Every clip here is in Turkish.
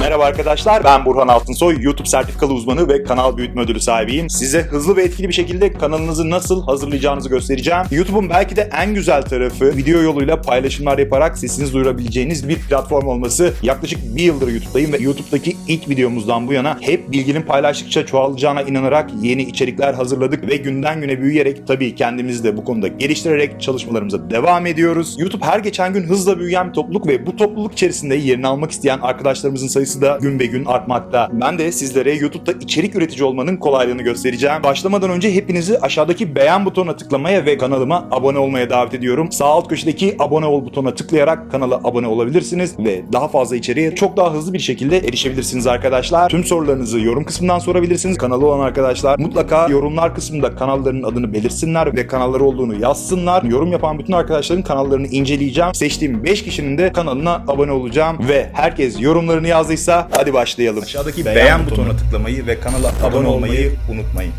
Merhaba arkadaşlar, ben Burhan Altınsoy, YouTube sertifikalı uzmanı ve kanal büyütme ödülü sahibiyim. Size hızlı ve etkili bir şekilde kanalınızı nasıl hazırlayacağınızı göstereceğim. YouTube'un belki de en güzel tarafı video yoluyla paylaşımlar yaparak sesinizi duyurabileceğiniz bir platform olması. Yaklaşık bir yıldır YouTube'dayım ve YouTube'daki ilk videomuzdan bu yana hep bilginin paylaştıkça çoğalacağına inanarak yeni içerikler hazırladık ve günden güne büyüyerek tabii kendimizi de bu konuda geliştirerek çalışmalarımıza devam ediyoruz. YouTube her geçen gün hızla büyüyen bir topluluk ve bu topluluk içerisinde yerini almak isteyen arkadaşlarımızın sayısı da gün be gün artmakta. Ben de sizlere YouTube'da içerik üretici olmanın kolaylığını göstereceğim. Başlamadan önce hepinizi aşağıdaki beğen butonuna tıklamaya ve kanalıma abone olmaya davet ediyorum. Sağ alt köşedeki abone ol butonuna tıklayarak kanala abone olabilirsiniz ve daha fazla içeriğe çok daha hızlı bir şekilde erişebilirsiniz arkadaşlar. Tüm sorularınızı yorum kısmından sorabilirsiniz. Kanalı olan arkadaşlar mutlaka yorumlar kısmında kanallarının adını belirsinler ve kanalları olduğunu yazsınlar. Yorum yapan bütün arkadaşların kanallarını inceleyeceğim. Seçtiğim 5 kişinin de kanalına abone olacağım ve herkes yorumlarını yazdıysa hadi başlayalım. Aşağıdaki beğen, butonuna tıklamayı ve kanala abone olmayı unutmayın.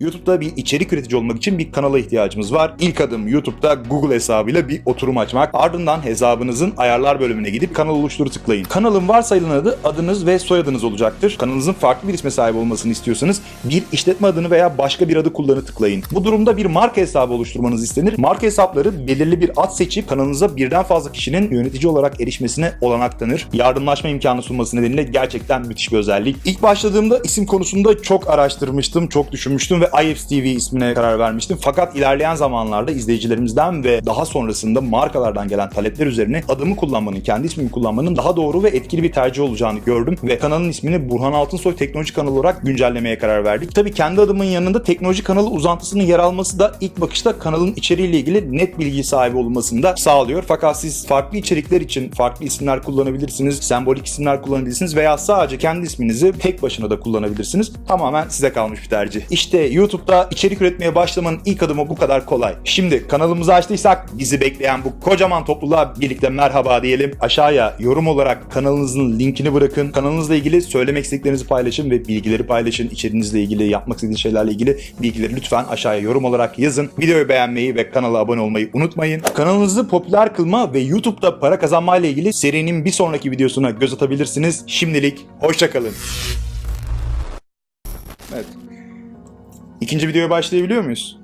YouTube'da bir içerik üretici olmak için bir kanala ihtiyacımız var. İlk adım YouTube'da Google hesabıyla bir oturum açmak. Ardından hesabınızın ayarlar bölümüne gidip kanal oluşturu tıklayın. Kanalın varsayılan adı adınız ve soyadınız olacaktır. Kanalınızın farklı bir isme sahip olmasını istiyorsanız bir işletme adını veya başka bir adı kullanı tıklayın. Bu durumda bir marka hesabı oluşturmanız istenir. Marka hesapları belirli bir ad seçip kanalınıza birden fazla kişinin yönetici olarak erişmesine olanak tanır. Yardımlaşma imkanı sunması nedeniyle gerçekten müthiş bir özellik. İlk başladığımda isim konusunda çok araştırmıştım, çok düşünmüştüm ve IFS TV ismine karar vermiştim. Fakat ilerleyen zamanlarda izleyicilerimizden ve daha sonrasında markalardan gelen talepler üzerine adımı kullanmanın, kendi ismimi kullanmanın daha doğru ve etkili bir tercih olacağını gördüm ve kanalın ismini Burhan Altınsoy Teknoloji Kanalı olarak güncellemeye karar verdik. Tabii kendi adımın yanında teknoloji kanalı uzantısının yer alması da ilk bakışta kanalın içeriğiyle ilgili net bilgi sahibi olmasını da sağlıyor. Fakat siz farklı içerikler için farklı isimler kullanabilirsiniz, sembolik isimler kullanabilirsiniz veya sadece kendi isminizi tek başına da kullanabilirsiniz. Tamamen size kalmış bir tercih. İşte YouTube'da içerik üretmeye başlamanın ilk adımı bu kadar kolay. Şimdi kanalımızı açtıysak bizi bekleyen bu kocaman topluluğa birlikte merhaba diyelim. Aşağıya yorum olarak kanalınızın linkini bırakın. Kanalınızla ilgili söylemek istediklerinizi paylaşın ve bilgileri paylaşın. İçeriğinizle ilgili, yapmak istediğiniz şeylerle ilgili bilgileri lütfen aşağıya yorum olarak yazın. Videoyu beğenmeyi ve kanala abone olmayı unutmayın. Kanalınızı popüler kılma ve YouTube'da para kazanma ile ilgili serinin bir sonraki videosuna göz atabilirsiniz. Şimdilik hoşçakalın. Evet. İkinci videoya başlayabiliyor muyuz?